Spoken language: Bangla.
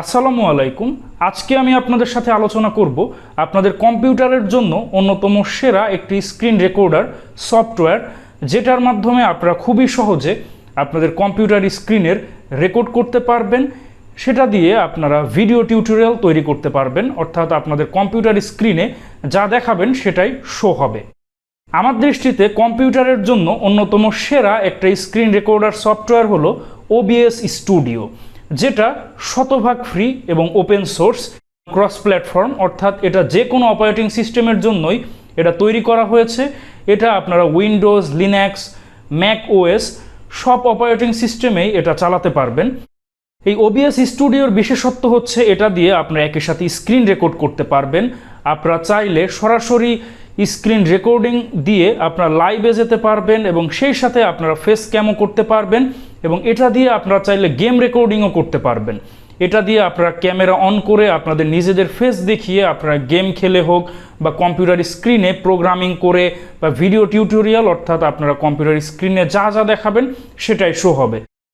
আসসালামু আলাইকুম। আজকে আমি আপনাদের সাথে আলোচনা করব আপনাদের কম্পিউটারের জন্য অন্যতম সেরা একটি স্ক্রিন রেকর্ডার, সফটওয়্যার, যেটার মাধ্যমে আপনারা খুবই সহজে আপনাদের কম্পিউটার স্ক্রিনের রেকর্ড করতে পারবেন। সেটা দিয়ে আপনারা ভিডিও টিউটোরিয়াল তৈরি করতে পারবেন, অর্থাৎ আপনাদের কম্পিউটার স্ক্রিনে যা দেখাবেন সেটাই শো হবে। আমার দৃষ্টিতে কম্পিউটারের জন্য অন্যতম সেরা একটা স্ক্রিন রেকর্ডার সফটওয়্যার হলো ওবিএস স্টুডিও যেটা শতভাগ ফ্রি এবং ওপেন সোর্স ক্রস প্ল্যাটফর্ম অর্থাৎ এটা যে কোনো অপারেটিং সিস্টেমের জন্যই এটা তৈরি করা হয়েছে। এটা আপনারা উইন্ডোজ লিনাক্স ম্যাক ওএস সব অপারেটিং সিস্টেমেই এটা চালাতে পারবেন। এই ওবিএস স্টুডিওর বিশেষত্ব হচ্ছে এটা দিয়ে আপনারা একই সাথে স্ক্রিন রেকর্ড করতে পারবেন। আপনারা চাইলে সরাসরি স্ক্রিন রেকর্ডিং দিয়ে আপনারা লাইভে যেতে পারবেন এবং সেই সাথে আপনারা ফেস ক্যামও করতে পারবেন এবং এটা দিয়ে আপনারা চাইলে গেম রেকর্ডিংও করতে পারবেন। এটা দিয়ে আপনারা ক্যামেরা অন করে আপনাদের নিজেদের ফেস দেখিয়ে আপনারা গেম খেলে হোক বা কম্পিউটার স্ক্রিনে প্রোগ্রামিং করে বা ভিডিও টিউটোরিয়াল অর্থাৎ আপনারা কম্পিউটার স্ক্রিনে যা যা দেখাবেন সেটাই শো হবে।